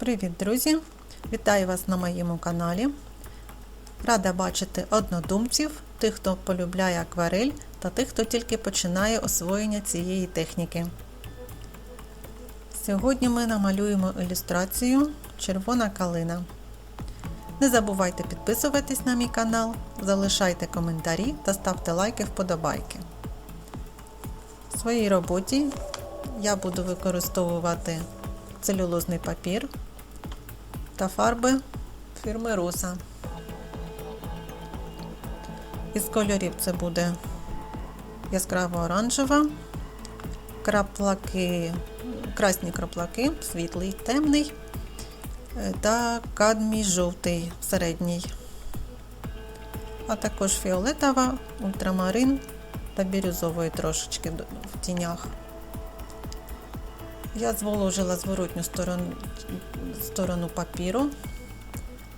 Привіт, друзі! Вітаю вас на моєму каналі. Рада бачити однодумців, тих, хто полюбляє акварель, та тих, хто тільки починає освоєння цієї техніки. Сьогодні ми намалюємо ілюстрацію Червона калина. Не забувайте підписуватись на мій канал, залишайте коментарі та ставте лайки вподобайки. В своїй роботі я буду використовувати целюлозний папір та фарби фірми Роса. Із кольорів це буде яскраво оранжева, краплаки, красні краплаки, світлий, темний та кадмій жовтий середній, а також фіолетова, ультрамарин та бірюзової трошечки в тінях. Я зволожила зворотню сторону, сторону папіру,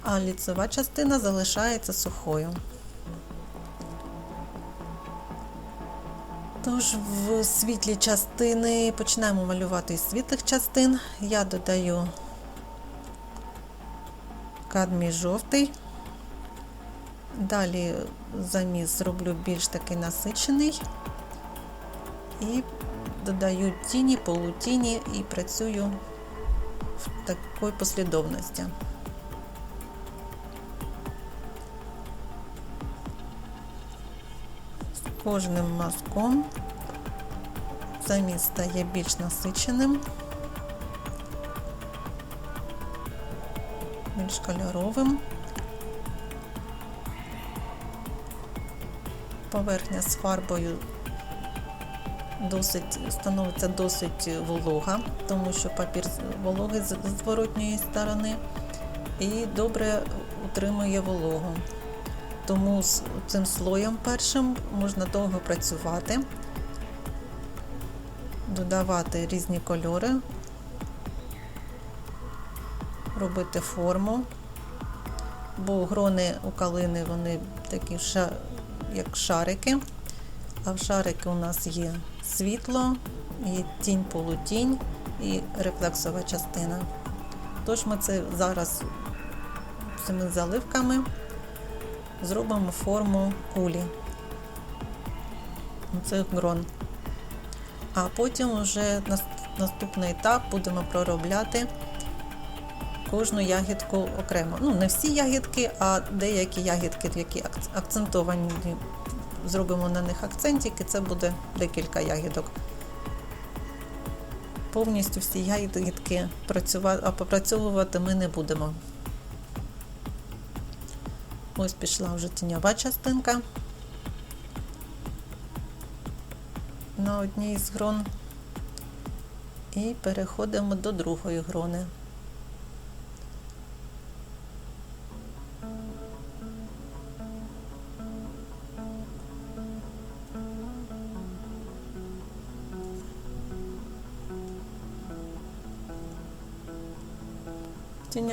а ліцева частина залишається сухою. Тож в світлі частини починаємо малювати із світлих частин. Я додаю кадмій жовтий. Далі заміс зроблю більш такий насичений і додаю тіні, полутіні і працюю в такій послідовності. З кожним мазком заміс стає більш насиченим, більш кольоровим. Поверхня з фарбою досить становиться досить волога, тому що папір вологий з зворотньої сторони і добре утримує вологу. Тому з цим слоєм першим можна довго працювати, додавати різні кольори, робити форму, бо грони у калини вони такі як шарики, а в шарики у нас є світло, і тінь полутінь і рефлексова частина. Тож ми це зараз цими заливками зробимо форму кулі. Це грон. А потім вже наступний етап будемо проробляти кожну ягідку окремо. Ну, не всі ягідки, а деякі ягідки, які акцентовані зробимо на них акцентики, це буде декілька ягідок. Повністю всі ягідки працювати, а попрацьовувати ми не будемо. Ось пішла вже тіньова частинка на одній з грон і переходимо до другої грони.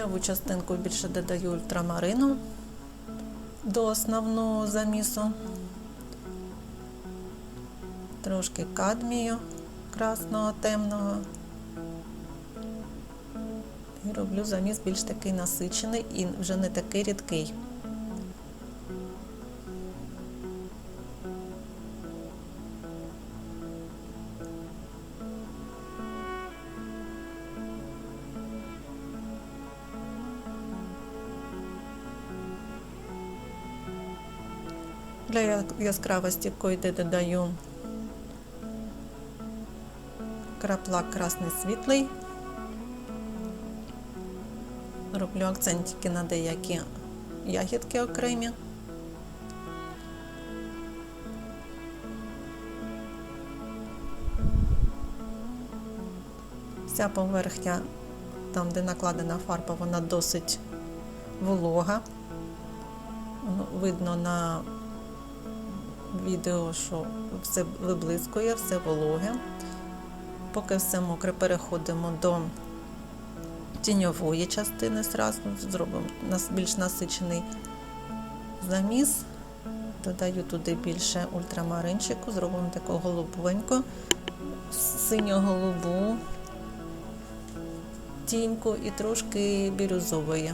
Тіньову частинку більше додаю ультрамарину до основного замісу, трошки кадмію красного, темного. І роблю заміс більш такий насичений і вже не такий рідкий. Для яскравості койди додаю краплак красний світлий. Роблю акцентики на деякі ягідки окремі. Вся поверхня, там, де накладена фарба, вона досить волога. Видно на відео, що все виблискує, все вологе. Поки все мокре, переходимо до тіньової частини, зразу зробимо більш насичений заміс, додаю туди більше ультрамаринчику, зробимо таку голубеньку, синьо-голубу тіньку і трошки бірюзової.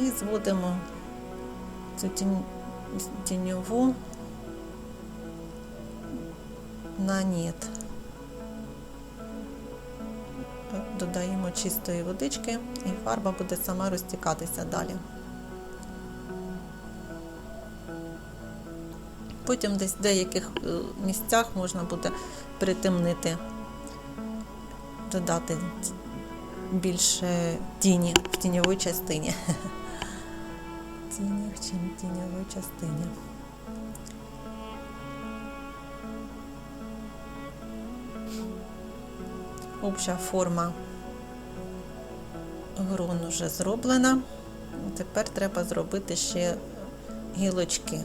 І зводимо цю тінь, тіньову на ніт. Додаємо чистої водички і фарба буде сама розтікатися далі. Потім десь в деяких е, місцях можна буде притемнити, додати більше тіні в тіньовій частині. Тіні в тінь- тіньовій частині. Обща форма грун вже зроблена. Тепер треба зробити ще гілочки.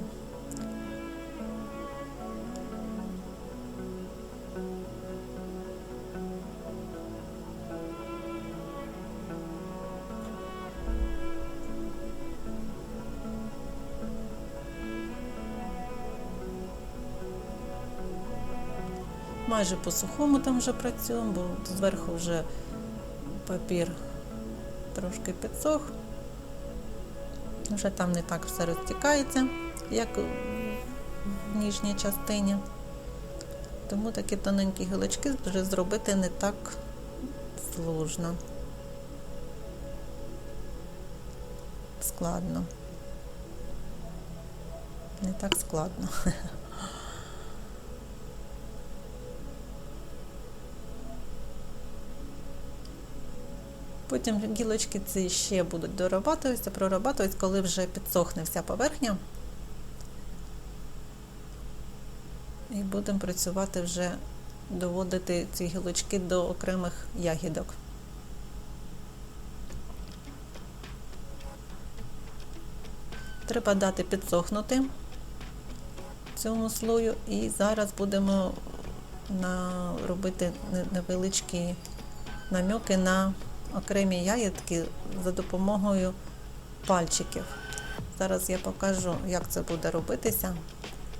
Майже по сухому там вже працюємо, бо зверху вже папір трошки підсох. Вже там не так все розтікається, як в ніжній частині. Тому такі тоненькі гілочки вже зробити не так сложно. Складно. Не так складно. Потім гілочки ці ще будуть дорабатуватися, прорабатуватися, коли вже підсохне вся поверхня. І будемо працювати вже, доводити ці гілочки до окремих ягідок. Треба дати підсохнути цьому слою, і зараз будемо робити невеличкі намьоки на окремі ягідки за допомогою пальчиків. Зараз я покажу, як це буде робитися.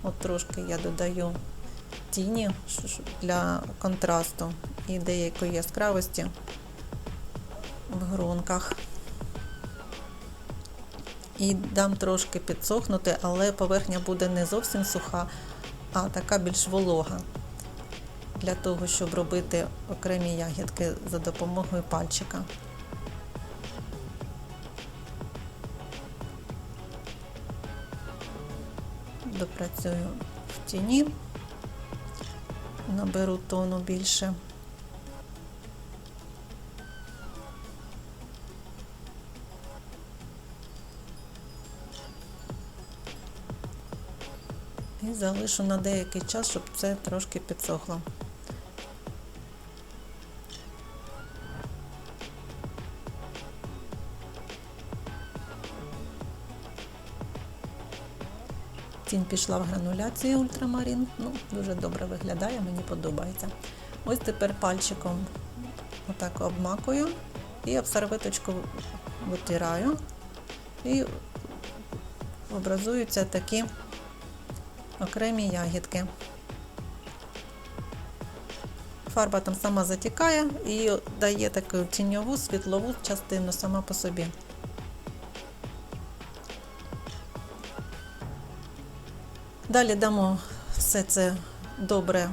От трошки я додаю тіні для контрасту і деякої яскравості в грунках. І дам трошки підсохнути, але поверхня буде не зовсім суха, а така більш волога. Для того, щоб робити окремі ягідки за допомогою пальчика. Допрацюю в тіні, наберу тону більше. І залишу на деякий час, щоб це трошки підсохло. Тінь пішла в грануляцію ультрамарин. Ну, дуже добре виглядає, мені подобається. Ось тепер пальчиком отак обмакую і об серветочку витираю. І образуються такі окремі ягідки. Фарба там сама затікає і дає таку тіньову світлову частину сама по собі. Далі дамо все це добре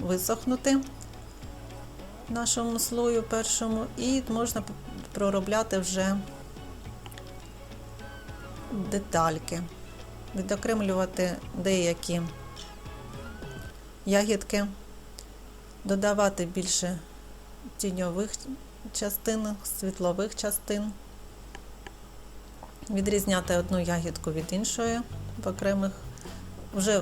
висохнути нашому слою першому, і можна проробляти вже детальки, відокремлювати деякі ягідки, додавати більше тіньових частин, світлових частин, відрізняти одну ягідку від іншої в окремих вже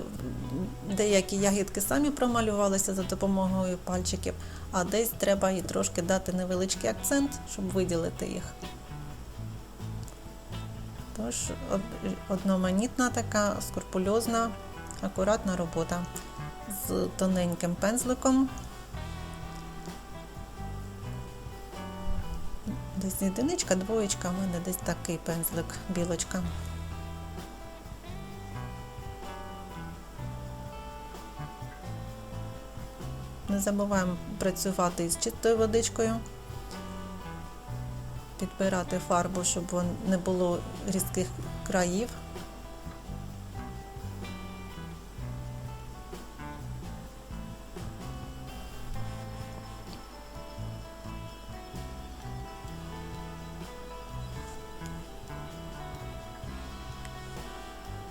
деякі ягідки самі промалювалися за допомогою пальчиків, а десь треба і трошки дати невеличкий акцент, щоб виділити їх. Тож одноманітна така скрупульозна, акуратна робота з тоненьким пензликом. Десь єдиничка, двоєчка, у мене десь такий пензлик, білочка. Не забуваємо працювати з чистою водичкою, підбирати фарбу, щоб не було різких країв.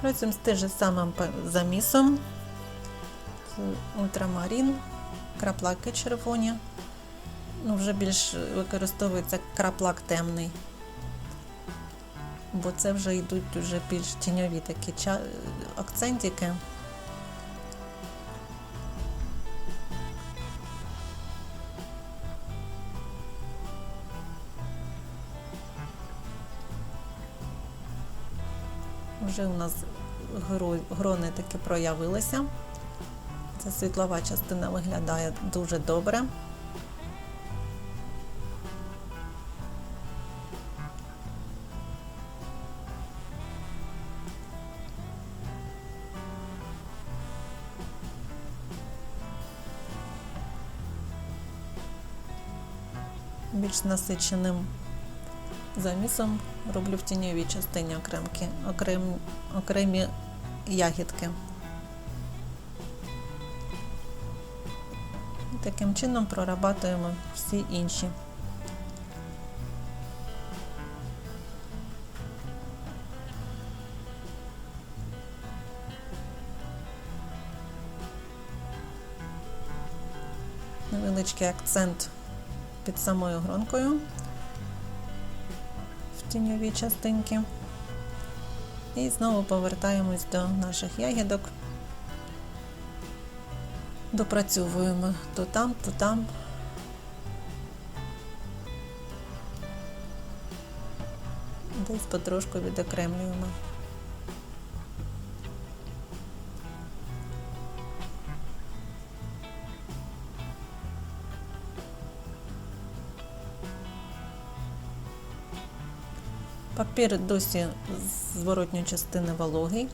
Працюємо з тим же самим замісом. Ультрамарін, краплаки червоні. Ну, вже більш використовується краплак темний. Бо це вже йдуть вже більш тіньові такі акцентики. Вже у нас грони таки проявилися. Ця світлова частина виглядає дуже добре. Більш насиченим замісом роблю в тіньовій частині окремки, окрем, окремі ягідки. Таким чином прорабатуємо всі інші. Невеличкий акцент під самою гронкою в тіньовій частинки. І знову повертаємось до наших ягідок. Допрацьовуємо то там, то там. Десь потрошку відокремлюємо. Папір досі з зворотньої частини вологий.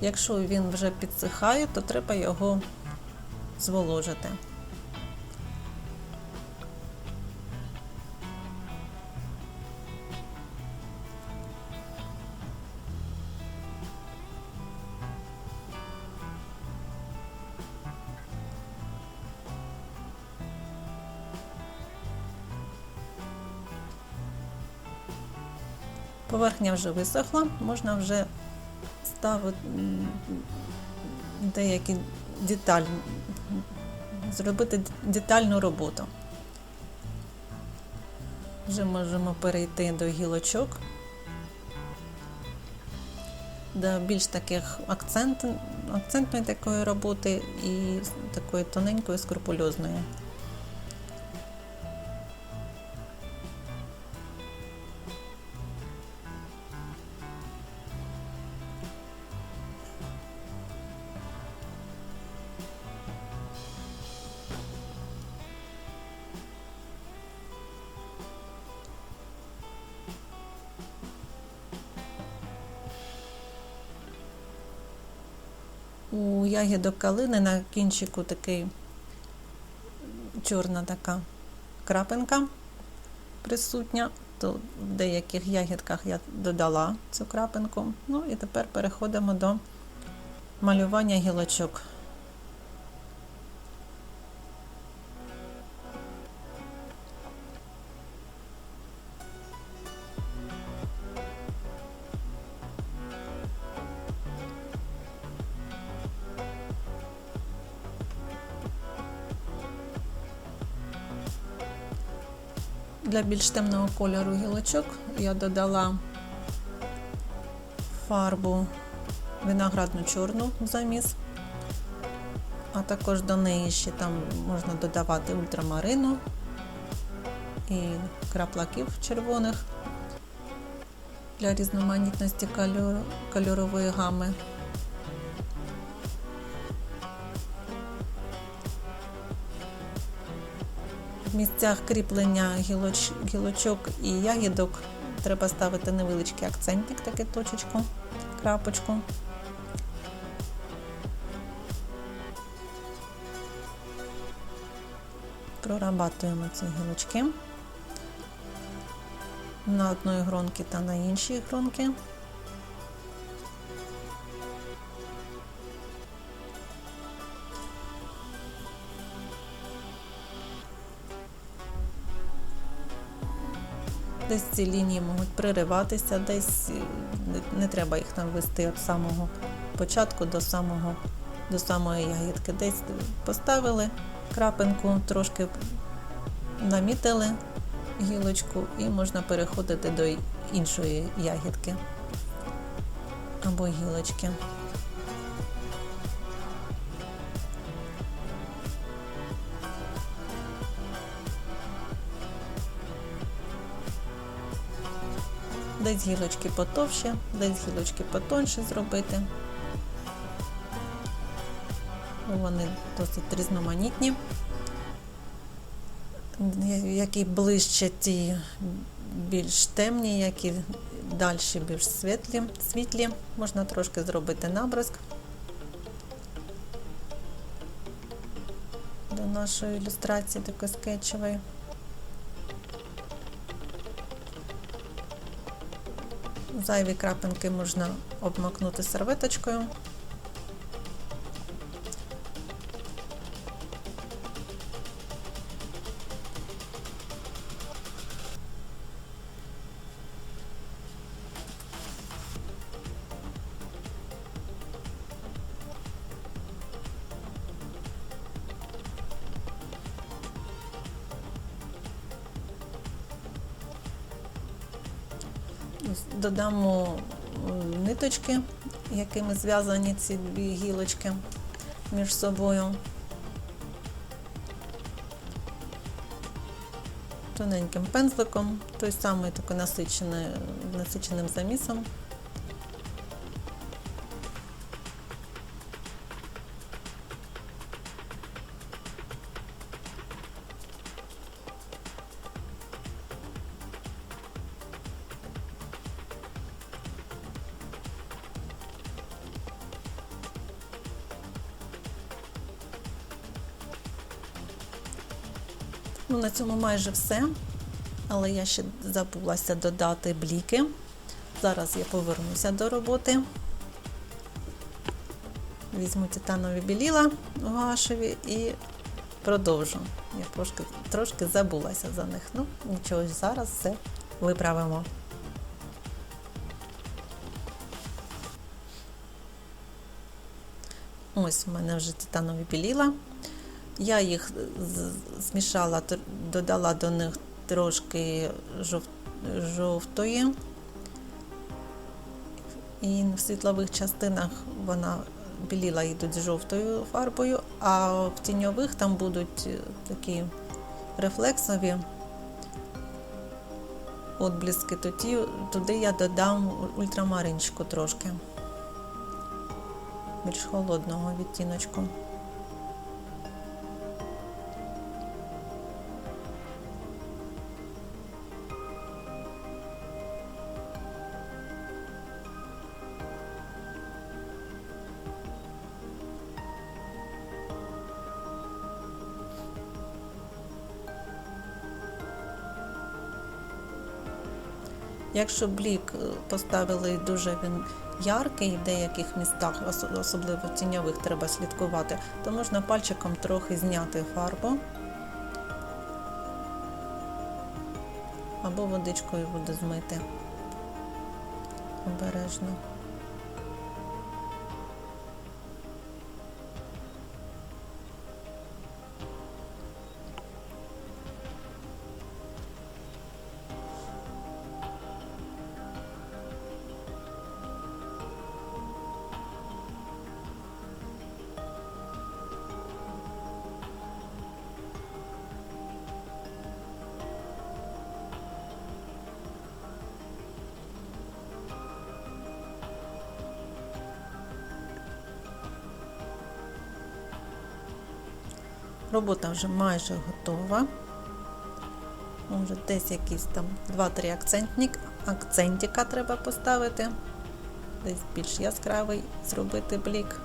Якщо він вже підсихає, то треба його зволожити. Поверхня вже висохла, можна вже ставити деякі деталі, зробити детальну роботу. Вже можемо перейти до гілочок, до більш таких акцент, акцентної такої роботи і такої тоненької, скрупульозної. У ягідок калини на кінчику такий чорна така крапинка присутня. То в деяких ягідках я додала цю крапинку. Ну і тепер переходимо до малювання гілочок. Для більш темного кольору гілочок я додала фарбу виноградну чорну в заміс, а також до неї ще там можна додавати ультрамарину і краплаків червоних для різноманітності кольорової гами. Місцях кріплення гілоч, гілочок і ягідок треба ставити невеличкий акцентик, таку точечку, крапочку. Прорабатуємо ці гілочки на одної гронки та на іншій гронки. Десь ці лінії можуть пририватися, десь е, не, треба їх там вести від самого початку до самого до самої ягідки. Десь поставили крапинку, трошки намітили гілочку і можна переходити до іншої ягідки або гілочки. Десь гілочки потовще, десь гілочки потоньше зробити. Вони досить різноманітні. Які ближче, ті більш темні, які далі більш світлі, світлі. Можна трошки зробити набризк до нашої ілюстрації такої скетчевої. Зайві крапинки можна обмакнути серветочкою. Додамо ниточки, якими зв'язані ці дві гілочки між собою. Тоненьким пензликом, той самий такий насичений, насиченим замісом. Ну, на цьому майже все. Але я ще забулася додати бліки. Зараз я повернуся до роботи. Візьму титанові біліла гуашеві і продовжу. Я трошки, трошки забулася за них. Ну, нічого, зараз все виправимо. Ось у мене вже титанові біліла. Я їх змішала, додала до них трошки жовтої. І в світлових частинах вона біліла йдуть з жовтою фарбою, а в тіньових там будуть е, такі рефлексові отблиски. Тоді, туди я додам ультрамаринчику трошки більш холодного відтіночку. Якщо блік е, поставили дуже він яркий в деяких містах, особливо в тіньових треба слідкувати, то можна пальчиком трохи зняти фарбу або водичкою буде змити обережно. Робота вже майже готова. Може, десь якісь там 2-3 акцентник, акцентика треба поставити. Десь більш яскравий зробити блік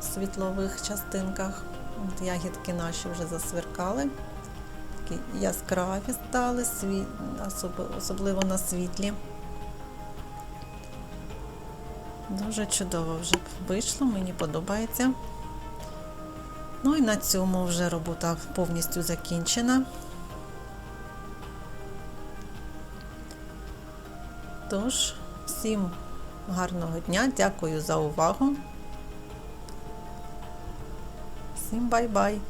в світлових частинках. От ягідки наші вже засверкали. Такі яскраві стали, сві... особливо на світлі. Дуже чудово вже вийшло, мені подобається. Ну і на цьому вже робота повністю закінчена. Тож, всім гарного дня, дякую за увагу. Всім бай-бай!